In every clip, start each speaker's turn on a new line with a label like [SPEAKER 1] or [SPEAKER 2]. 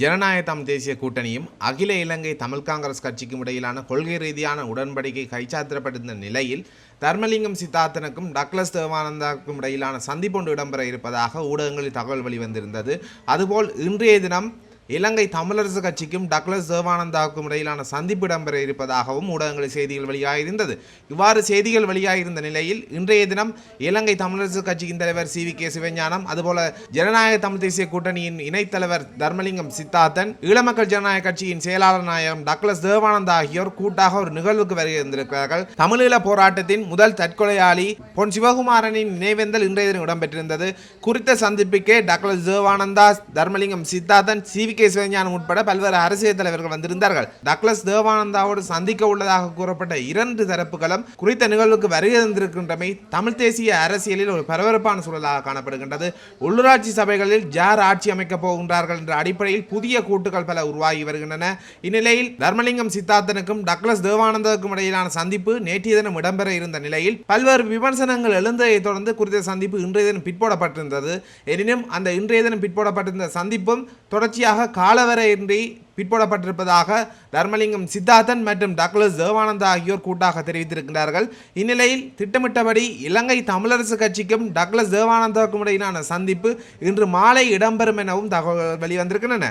[SPEAKER 1] ஜனநாயக தமிழ் தேசிய கூட்டணியும் அகில இலங்கை தமிழ் காங்கிரஸ் கட்சிக்கும் இடையிலான கொள்கை ரீதியான உடன்படிக்கை கைச்சாத்திரப்பட்டிருந்த நிலையில் தர்மலிங்கம் சித்தார்த்தனுக்கும் டக்ளஸ் தேவானந்தாவுக்கும் இடையிலான சந்திப்பொன்று இடம்பெற இருப்பதாக ஊடகங்களில் தகவல் வெளிவந்திருந்தது. அதுபோல் இன்றைய தினம் இலங்கை தமிழரசு கட்சிக்கும் டக்ளஸ் தேவானந்தாவுக்கும் இடையிலான சந்திப்பு இடம்பெற இருப்பதாகவும் ஊடகங்களில் செய்திகள் வெளியாகியிருந்தது இவ்வாறு செய்திகள் வெளியாகியிருந்த நிலையில் இன்றைய தினம் இலங்கை தமிழரசு கட்சியின் தலைவர் சி வி கே சிவஞானம் அதுபோல ஜனநாயக தமிழ் தேசிய கூட்டணியின் இணைத்தலைவர் தர்மலிங்கம் சித்தார்த்தன் ஈழமக்கள் ஜனநாயக கட்சியின் செயலாளர் நாயகம் டக்ளஸ் தேவானந்தா ஆகியோர் கூட்டாக ஒரு நிகழ்வுக்கு வருகின்றிருக்கிறார்கள் தமிழீழ போராட்டத்தின் முதல் தற்கொலையாளி பொன் சிவகுமாரனின் நினைவேந்தல் இன்றைய தினம் இடம்பெற்றிருந்தது. குறித்த சந்திப்புக்கே Douglas Devananda Dharmalingam Siddharthan C V K Sivagnanam உட்பட பல்வேறு அரசியல் தலைவர்கள் வந்திருந்தார்கள். டக்ளஸ் தேவானந்தாவோடு சந்திக்க உள்ளதாக கூறப்பட்ட இரண்டு தரப்புகளும் குறித்த நிகழ்வுக்கு வருகை தந்திருக்கின்றமை தமிழ் தேசிய அரசியலில் ஒரு பரபரப்பான சூழலாக காணப்படுகின்றது. உள்ளூராட்சி சபைகளில் ஜார் ஆட்சி அமைக்கப் போகின்றார்கள் என்ற அடிப்படையில் புதிய கூட்டுகள் பல உருவாகி வருகின்றன. இந்நிலையில் தர்மலிங்கம் சித்தார்த்தனுக்கும் டக்ளஸ் தேவானந்தாவுக்கும் இடையிலான சந்திப்பு நேற்றைய தினம் இடம்பெற இருந்த நிலையில் பல்வேறு விமர்சனங்கள் எழுந்ததை தொடர்ந்து குறித்த சந்திப்பு இன்றைய தினம் பிற்போடப்பட்டிருந்தது. எனினும் அந்த இன்றைய தினம் பிற்போடப்பட்டிருந்த சந்திப்பும் தொடர்ச்சியாக காலவரையின்றி பிற்போடப்பட்டிருப்பதாக தர்மலிங்கம் சித்தார்த்தன் மற்றும் டக்ளஸ் தேவானந்தா ஆகியோர் கூட்டாக தெரிவித்திருக்கிறார்கள் இந்நிலையில் திட்டமிட்டபடி இலங்கை தமிழரசு கட்சிக்கும் டக்ளஸ் தேவானந்தாவுக்கும் இடையிலான சந்திப்பு இன்று மாலை இடம்பெறும் எனவும் தகவல்கள் வெளிவந்திருக்கின்றன.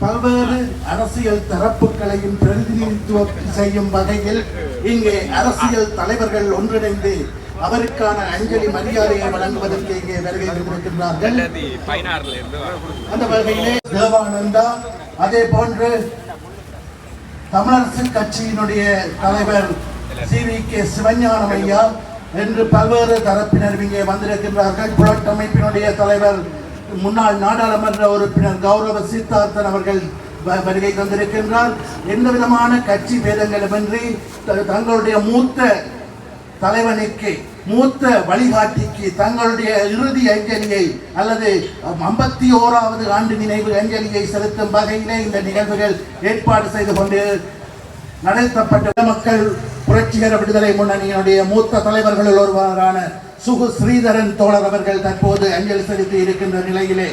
[SPEAKER 2] பல்வேறு அரசியல் தரப்புகளையும் பிரதிநிதித்துவம் செய்யும் வகையில் இங்கே அரசியல் தலைவர்கள் ஒன்றிணைந்து அவருக்கான அஞ்சலி மரியாதையை வழங்குவதற்கு இங்கே வருகை
[SPEAKER 3] வரும்.
[SPEAKER 2] அந்த வகையிலே தேவானந்தா அதே போன்று தமிழரசு கட்சியினுடைய தலைவர் சி வி கே சிவஞானம் ஐயா என்று பல்வேறு தரப்பினர் இங்கே வந்திருக்கின்றார்கள். புலட் அமைப்பினுடைய தலைவர் முன்னாள் நாடாளுமன்ற உறுப்பினர் கௌரவ சித்தார்த்தன் அவர்கள் வருகை தந்திருக்கின்றார். எந்த விதமான கட்சி பேதங்களுமின்றி தங்களுடைய மூத்த தலைவனுக்கு மூத்த வழிகாட்டிக்கு தங்களுடைய இறுதி அஞ்சலியை அல்லது ஐம்பத்தி ஓராவது ஆண்டு நினைவு அஞ்சலியை செலுத்தும் வகையிலே இந்த நிகழ்வுகள் ஏற்பாடு செய்து கொண்டு நடத்தப்பட்ட மக்கள் புரட்சிகர விடுதலை முன்னணியினுடைய மூத்த தலைவர்களில் ஒருவரான சுகு ஸ்ரீதரன் தோழர் அவர்கள் தற்போது அஞ்சலி செலுத்தி இருக்கின்ற நிலையிலே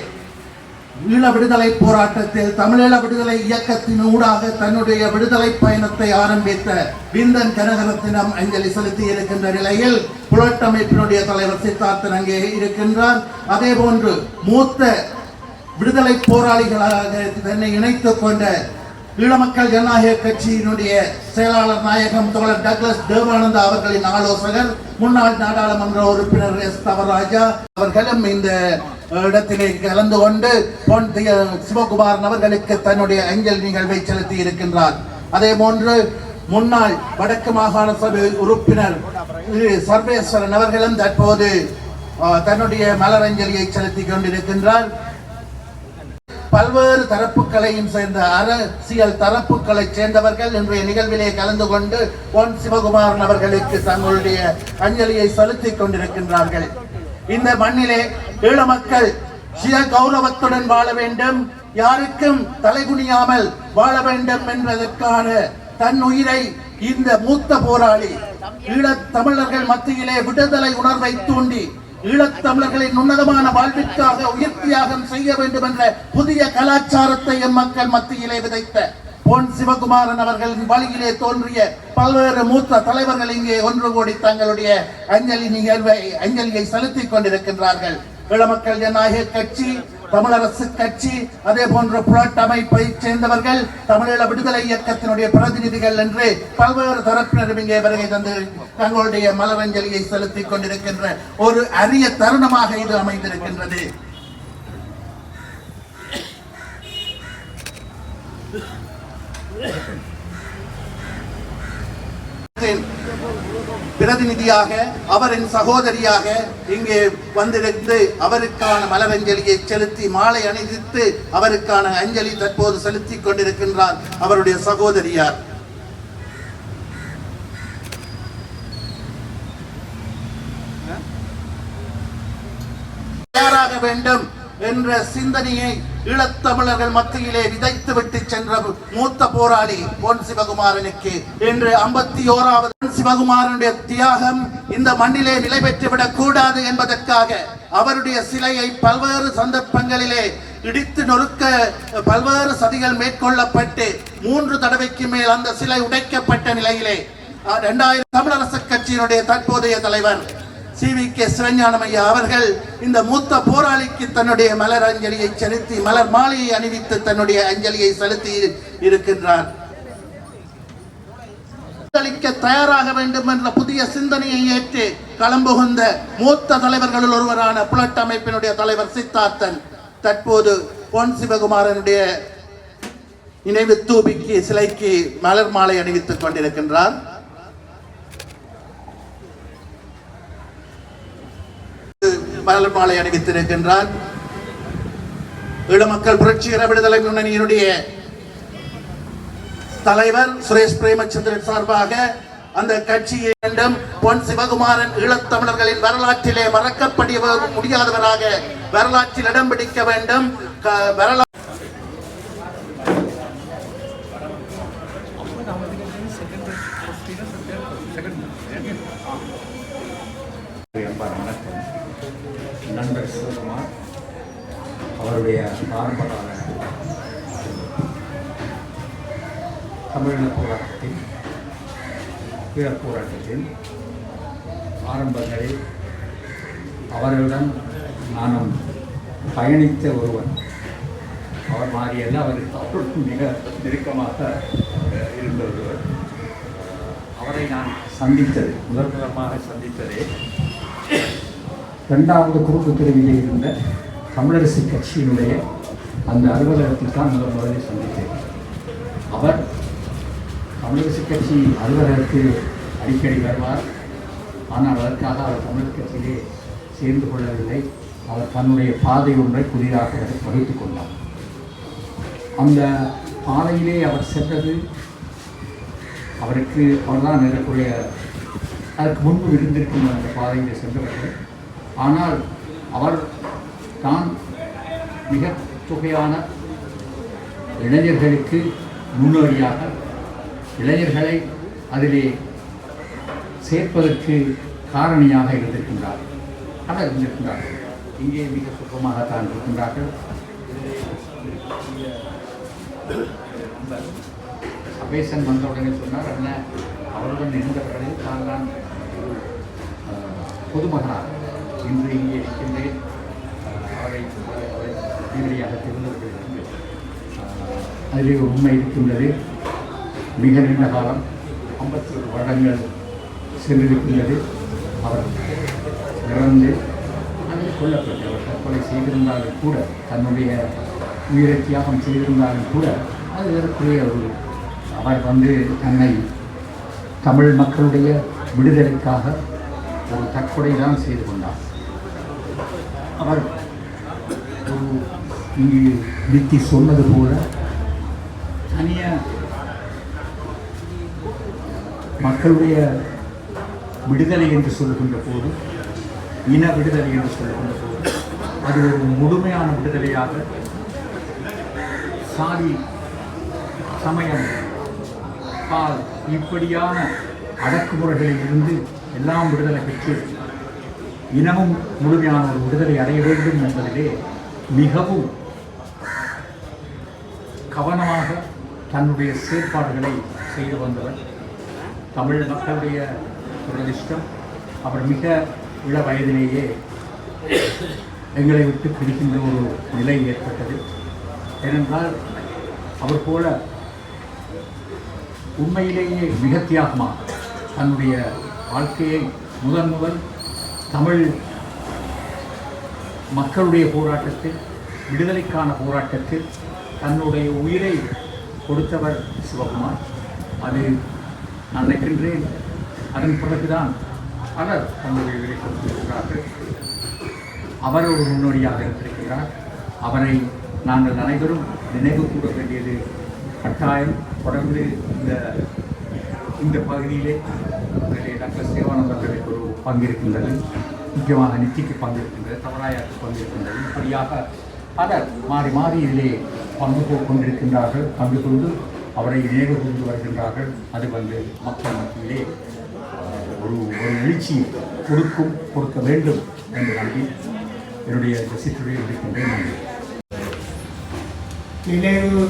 [SPEAKER 2] ஈழ விடுதலை போராட்டத்தில் தமிழீழ விடுதலை இயக்கத்தின் ஊடாக தன்னுடைய விடுதலை பயணத்தை ஆரம்பித்த விந்தன் கனகரத்தினம் அஞ்சலி செலுத்தி இருக்கின்ற நிலையில் புலட்டமைப்பினுடைய தலைவர் சித்தார்த்தன் அங்கே இருக்கின்றார். அதே போன்று மூத்த விடுதலை போராளிகளாக தன்னை இணைத்துக் கொண்ட ஈழமக்கள் ஜனநாயக கட்சியினுடைய செயலாளர் நாயகம் தோழர் டக்ளஸ் தேவானந்தா அவர்களின் ஆலோசகர் முன்னாள் நாடாளுமன்ற உறுப்பினர் எஸ் தவராஜா அவர்களும் இந்த இடத்திலே கலந்து கொண்டு பொன் சிவகுமாரன் அவர்களுக்கு தன்னுடைய அஞ்சல் நிகழ்வை செலுத்தி இருக்கின்றார். அதே போன்று முன்னாள் வடக்கு மாகாண சபை உறுப்பினர் சர்வேஸ்வரன் அவர்களும் தற்போது தன்னுடைய மலரஞ்சலியை செலுத்தி கொண்டிருக்கின்றார். பல்வேறு தரப்புகளையும் சேர்ந்த அரசியல் தரப்புகளை சேர்ந்தவர்கள் இன்றைய நிகழ்விலே கலந்து கொண்டு பொன் சிவகுமாரன் அவர்களுக்கு தங்களுடைய அஞ்சலியை செலுத்திக் கொண்டிருக்கின்றார்கள். இந்த மண்ணிலே ஈழ மக்கள் சுய கௌரவத்துடன் வாழ வேண்டும். யாருக்கும் தலைகுனியாமல் வாழ வேண்டும் என்பதற்கான தன் உயிரை இந்த மூத்த போராளி ஈழத் தமிழர்கள் மத்தியிலே விடுதலை உணர்வை தூண்டி ஈழத்தமிழர்களின் உன்னதமான வாழ்விற்காக உயிர் தியாகம் செய்ய வேண்டும் என்ற புதிய கலாச்சாரத்தை எம் மக்கள் மத்தியிலே விதைத்த பொன் சிவகுமாரன் அவர்களின் வழியிலே தோன்றிய பல்வேறு மூத்த தலைவர்கள் இங்கே ஒன்று கூடி தங்களுடைய அஞ்சலி நிகழ்வை அஞ்சலியை செலுத்திக் கொண்டிருக்கின்றார்கள். இளமக்கள் ஜனநாயக கட்சி தமிழரசு கட்சி அதே போன்ற புலட் அமைப்பை சேர்ந்தவர்கள் தமிழீழ விடுதலை இயக்கத்தினுடைய பிரதிநிதிகள் என்று பல்வேறு தரப்பினரும் இங்கே வருகை தந்து தங்களுடைய மலரஞ்சலியை செலுத்திக் கொண்டிருக்கின்ற ஒரு அரிய தருணமாக இது அமைந்திருக்கின்றது. பிரதிநிதியாக அவரின் சகோதரியாக இங்கே வந்திருந்து அவருக்கான மலரஞ்சலியை செலுத்தி மாலை அணிவித்து அவருக்கான அஞ்சலி தற்போது செலுத்திக் கொண்டிருக்கின்றார் அவருடைய சகோதரியார். தயாராக வேண்டும். என்ற சிந்தனையை ஈழத்தமிழர்கள் மத்தியிலே விதைத்து விட்டு சென்ற மூத்த போராளி பொன் சிவகுமாரனுக்கு இன்று ஐம்பத்தி ஓராவது பொன் சிவகுமாரனுடைய தியாகம் இந்த மண்ணிலே நிலை பெற்றுவிடக் கூடாது என்பதற்காக அவருடைய சிலையை பல்வேறு சந்தர்ப்பங்களிலே இடித்து நொறுக்க பல்வேறு சதிகள் மேற்கொள்ளப்பட்டு மூன்று தடவைக்கு மேல் அந்த சிலை உடைக்கப்பட்ட நிலையிலே இரண்டாயிரம் தமிழரசு கட்சியினுடைய தற்போதைய தலைவர் சி வி கே சிவஞானமையா அவர்கள் இந்த மூத்த போராளிக்கு தன்னுடைய மலர் அஞ்சலியை செலுத்தி மலர் மாலையை அணிவித்து தன்னுடைய அஞ்சலியை செலுத்தி இருக்கின்றார். அளிக்க தயாராக வேண்டும் என்ற புதிய சிந்தனையை ஏற்று களம்புகுந்த மூத்த தலைவர்களில் ஒருவரான புலட் அமைப்பினுடைய தலைவர் சித்தார்த்தன் தற்போது பொன் சிவகுமாரனுடைய நினைவு தூபிக்கு சிலைக்கு மலர் மாலை அணிவித்துக் கொண்டிருக்கின்றார். மலர் மாலை அணிவித்திருக்கின்றார். ஈழமக்கள் புரட்சிகர விடுதலை முன்னணியினுடைய தலைவர் சுரேஷ் பிரேமச்சந்திரன் சார்பாக அந்த கட்சியை வேண்டும் பொன் சிவகுமாரன் ஈழத்தமிழர்களின் வரலாற்றிலே மறக்கப்படிய முடியாதவராக வரலாற்றில் இடம் பிடிக்க வேண்டும். க-
[SPEAKER 4] அன்பான வணக்கம் நண்பர் சிவகுமார் அவருடைய ஆரம்பகால தமிழின போராட்டத்தில் வீர போராட்டத்தில் ஆரம்பங்களில் அவர்களுடன் நானும் பயணித்த ஒருவன். அவர் மாறியல்ல அவருக்கு அவருடன் மிக நெருக்கமாக இருந்த ஒருவர். அவரை நான் சந்தித்தது முதல் முதலமாக சந்தித்ததே. இரண்டாவது குறுக்கு பிரிவிலே இருந்த தமிழரசு கட்சியினுடைய அந்த அலுவலகத்தில் தான் முதல் முதலில் சந்தித்தேன். அவர் தமிழரசு கட்சி அலுவலகத்தில் அடிக்கடி வருவார். ஆனால் அதற்காக அவர் தமிழர் கட்சியிலே சேர்ந்து கொள்ளவில்லை. அவர் தன்னுடைய பாதை ஒன்றை புதிதாக வகுத்துக் கொண்டார். அந்த பாதையிலே அவர் சென்றது அவருக்கு அவர்தான் நிறக்கூடிய அதற்கு முன்பு இருந்திருக்கும் அந்த பாதையில் சென்றவர்கள். ஆனால் அவர் தான் மிக தொகையான இளைஞர்களுக்கு முன்னோடியாக இளைஞர்களை அதிலே சேர்ப்பதற்கு காரணியாக இருந்திருக்கின்றார். அவர் இருந்திருக்கின்றார்கள் இங்கே மிக சுகமாகத்தான் இருக்கின்றார்கள். அபேசன் வந்தவுடனே சொன்னார் என்ன அவருடன் இருந்தவர்களில் தான் தான் பொதுமகனாக இன்று இங்கே இருக்கின்றேன். அஹ், அவரை அதிலே உண்மை இருக்கின்றது. மிக நீண்ட காலம் ஐம்பத்தி ஒரு வருடங்கள் சென்றிருக்கின்றது. அவர் இறந்து அதில் கொல்லப்பட்டு அவர் தற்கொலை செய்திருந்தாலும் கூட தன்னுடைய உயிரை தியாகம் செய்திருந்தாலும் கூட அது ஏறக்குறைய ஒரு அவர் வந்து தன்னை தமிழ் மக்களுடைய விடுதலைக்காக ஒரு தற்கொலை தான் செய்து கொண்டார். அவர் இங்கு வித்தி சொன்னது போல தனியாக மக்களுடைய விடுதலை என்று சொல்லுகின்ற போது இன விடுதலை என்று சொல்லுகின்ற போது அது ஒரு முழுமையான விடுதலையாக சாதி சமயம் பால் இப்படியான அடக்குமுறைகளில் இருந்து எல்லாம் விடுதலை பெற்று இனமும் முழுமையான ஒரு விடுதலை அடைய வேண்டும் என்பதிலே மிகவும் கவனமாக தன்னுடைய செயற்பாடுகளை செய்து வந்தவர். தமிழ் மக்களுடைய துரதிஷ்டம் அவர் மிக இள வயதிலேயே எங்களை விட்டு பிரிக்கின்ற ஒரு நிலை ஏற்பட்டது. ஏனென்றால் அவர் போல உண்மையிலேயே மிக தியாகமாக தன்னுடைய வாழ்க்கையை முதன் முதல் தமிழ் மக்களுடைய போராட்டத்தில் விடுதலைக்கான போராட்டத்தில் தன்னுடைய உயிரை கொடுத்தவர் சிவகுமார். அது நான் நினைக்கின்றேன் அதன் பிறகுதான் பலர் தன்னுடைய உயிரை கொடுத்திருக்கிறார்கள். அவர் ஒரு முன்னோடியாக இருந்திருக்கிறார். அவரை நாங்கள் அனைவரும் நினைவு கூற வேண்டியது கட்டாயம் தொடர்ந்து இந்த இந்த பகுதியிலே அதிலே டாக்டர் சேவானந்தர்களுக்கு ஒரு பங்கிருக்கின்றது. முக்கியமாக நித்திக்கு பங்கு இருக்கின்றது பங்கேற்கின்றது இப்படியாக பலர் மாறி மாறி இதிலே பங்கு கொண்டிருக்கின்றார்கள். பங்கு கொண்டு அவரை நினைவு கொண்டு வருகின்றார்கள். அது வந்து மக்கள் மத்தியிலே ஒரு ஒரு எழுச்சி கொடுக்கும் கொடுக்க வேண்டும் என்று நம்பி என்னுடைய இந்த சிற்றுரையை முடிக்கின்றேன். நன்றி.
[SPEAKER 5] நினைவு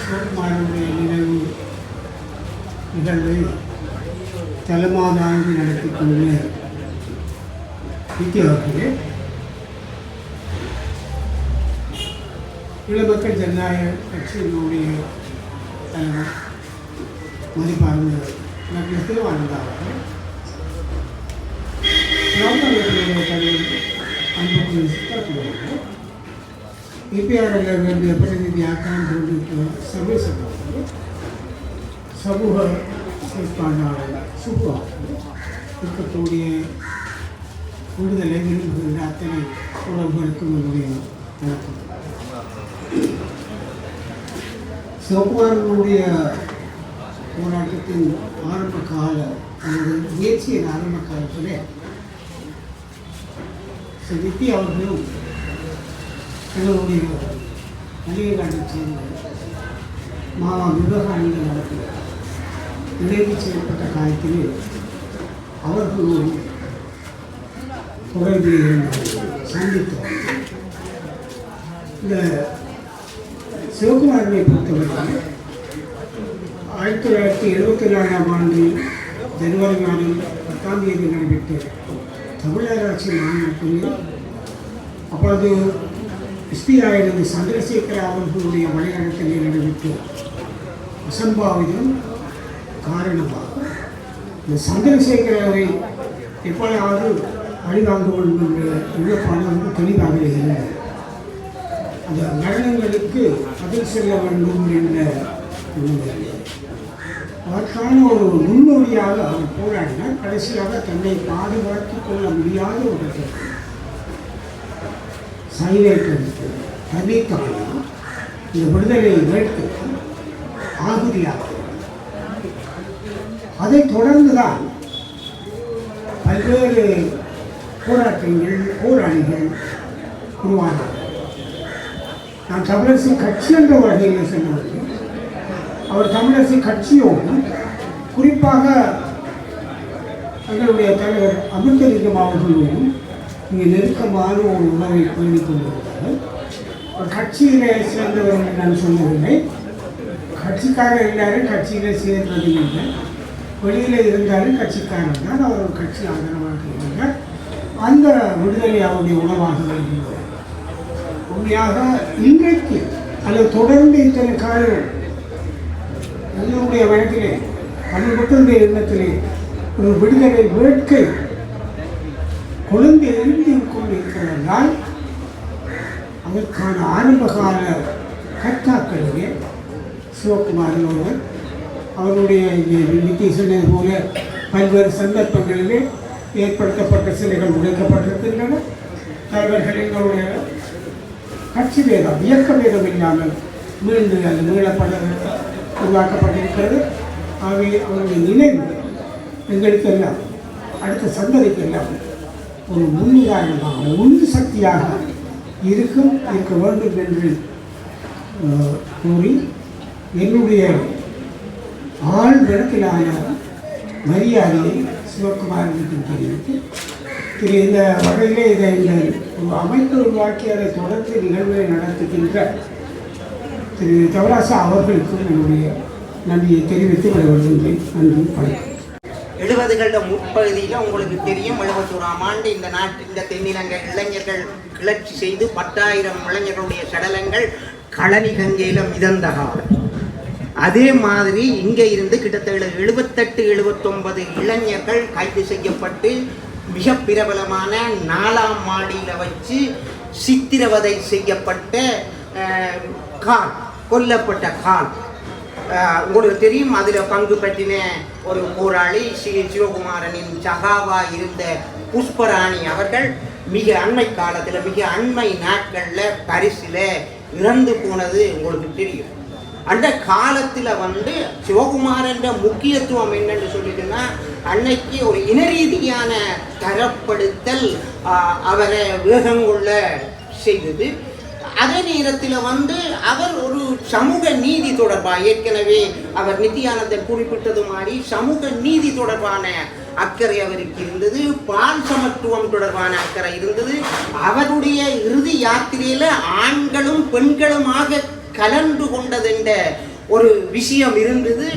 [SPEAKER 5] சிவகுமாரனுடைய நினைவு நிகழ்வை தலைமாதாங்கி நடத்தி கொண்டு வித்தியாசத்திலே இளமக்கள் ஜனநாயக கட்சியினுடைய தலைவர் மதிப்பார்ந்த டாக்டர் திருவானந்தா அவர்கள் ராமநாதனுடைய தலைவர் அன்புக்குரிய சித்தார்த்தவர்கள் இபிஆரில் வேண்டிய பிரதிநிதியாக கொண்டிருக்கிற சபேசன் அவர்கள் சமூக செயற்பாட்டாளர் சுப்பு அவர்கள் இருக்கக்கூடிய விடுதலை விரும்புகின்ற அத்தனை உறவுகளுக்கும் என்னுடைய வணக்கம் சிவகுமாரனுடைய போராட்டத்தின் ஆரம்ப கால அல்லது முயற்சியின் ஆரம்ப காலத்தில் ஸ்ரீ அவர்களும் எங்களுடைய மளிகைக்காட்டைச் சேர்ந்த மாமா விவகாரங்கள் அவர்கள் நிறைவு செய்யப்பட்ட காலத்திலே அவர்களோடு தொடர்பு சந்தித்தோம். இந்த சிவகுமாரனை பொறுத்தவரை ஆயிரத்தி தொள்ளாயிரத்தி எழுபத்தி நாலாம் ஆண்டு ஜனவரி மாதம் பத்தாம் தேதி நடைபெற்ற தமிழராட்சி மாநாட்டில் அப்பொழுது எஸ்பிஆயிலிருந்து சந்திரசேகர அவர்களுடைய வழிநடத்தலில் நடைபெற்ற அசம்பாவிதம் காரணமாக இந்த சந்திரசேகரவை எப்பொழுதாவது வழிவாங்க வேண்டும் என்ற எண்ணப்பாடு வந்து தெளிவாக இல்லை. அந்த மரணங்களுக்கு பதில் செல்ல வேண்டும் என்ற அதற்கான ஒரு முன்னோடியாக அவர் போராடினார். கடைசியாக தன்னை பாதுகாத்துக் கொள்ள முடியாத ஒரு சைவேட்டருக்கு தன்னைத்தானே இந்த விடுதலை வேட்கை ஆகுதியாக அதைத் தொடர்ந்துதான் பல்வேறு போராட்டங்கள் போராளிகள் உருவானார். நான் தமிழரசு கட்சி என்ற வகையில் சொன்னவர்கள் அவர் தமிழரசு கட்சியோடு குறிப்பாக எங்களுடைய தலைவர் அமிர்தலிங்கம் அவர்களோடும் இங்கே நெருக்கமான ஒரு உணவை பேணிக் கொண்டிருக்கிறார் ஒரு கட்சியிலே சேர்ந்தவர் நான் சொல்லவில்லை. கட்சிக்காரர் எல்லாரும் கட்சியிலே சேர்ந்தது இல்லை. வெளியில் இருந்தாலும் கட்சிக்காரர் தான். அவர் கட்சி ஆதரவாக இருந்தார் அந்த விடுதலை அவருடைய உணவாக வருகின்றது உண்மையாக இன்றைக்கு அல்லது தொடர்ந்து இத்தனை காலங்கள் எல்லோருடைய வயதிலே தமிழ் எண்ணத்திலே ஒரு விடுதலை வேட்கை கொழுந்து எழுந்து கொண்டிருக்கிறதால் அதற்கான ஆரம்பகால கர்த்தாக்களிலே சிவகுமாரன் ஒருவர் அவருடைய இங்கே நித்தி சொன்னது போல பல்வேறு சந்தர்ப்பங்களிலே ஏற்படுத்தப்பட்ட சிலைகள் உடைக்கப்பட்டிருக்கின்றன. தலைவர்கள் எங்களுடைய கட்சி வேதம் இயக்க வேதம் இல்லாமல் மீண்டு அது மீளப்பட உருவாக்கப்பட்டிருக்கிறது. ஆகவே அவருடைய நினைவு எங்களுக்கெல்லாம் அடுத்த சந்ததிக்கெல்லாம் ஒரு முன்னுதாரணமாக உந்து சக்தியாக இருக்கும் இருக்க வேண்டும் என்று கூறி என்னுடைய ஆழ்விடத்திலான மரியாதையை சிவகுமாரனுக்கு தெரிவித்து திரு இந்த வகையிலே இதை இந்த அமைப்பு உருவாக்கி அதை தொடர்ந்து நிகழ்வை நடத்துகின்ற திரு தவராசா அவர்களுக்கும் என்னுடைய நன்றியை தெரிவித்து விடைபெறுகின்றேன் நன்றி வணக்கம்.
[SPEAKER 6] எழுபதுகள முற்பகுதியில் உங்களுக்கு தெரியும் எழுபத்தோராம் ஆண்டு இந்த நாட்டு இந்த தென்னிலங்கை இளைஞர்கள் கிளர்ச்சி செய்து பத்தாயிரம் இளைஞர்களுடைய சடலங்கள் களனி கங்கையில மிதந்த காலம் அதே மாதிரி இங்கே இருந்து கிட்டத்தட்ட எழுபத்தெட்டு எழுபத்தொன்பது இளைஞர்கள் கைது செய்யப்பட்டு மிக பிரபலமான நாலாம் மாடியில் வச்சு சித்திரவதை செய்யப்பட்ட கான் கால் கொல்லப்பட்ட கால் உங்களுக்கு தெரியும் அதில் பங்கு பற்றின ஒரு போராளி ஸ்ரீ சிவகுமாரனின் சகாவா இருந்த புஷ்பராணி அவர்கள் மிக அண்மை காலத்தில் மிக அண்மை நாட்களில் பரிசில் இறந்து போனது உங்களுக்கு தெரியும். அந்த காலத்தில் வந்து சிவகுமாரன் முக்கியத்துவம் என்னன்னு சொல்லிட்டுன்னா அன்னைக்கு ஒரு இனரீதியான தரப்படுத்தல் அவரை வேகங்கொள்ள செய்தது. அதே நேரத்தில் வந்து அவர் ஒரு சமூக நீதி தொடர்பாக ஏற்கனவே அவர் நித்தியானந்தன் குறிப்பிட்டது மாதிரி சமூக நீதி தொடர்பான அக்கறை அவருக்கு இருந்தது பால் சமத்துவம் தொடர்பான அக்கறை இருந்தது. அவருடைய இறுதி யாத்திரையில் ஆண்களும் பெண்களுமாக கலந்து கொண்டதென்ற ஒரு விஷயம் இருந்தது.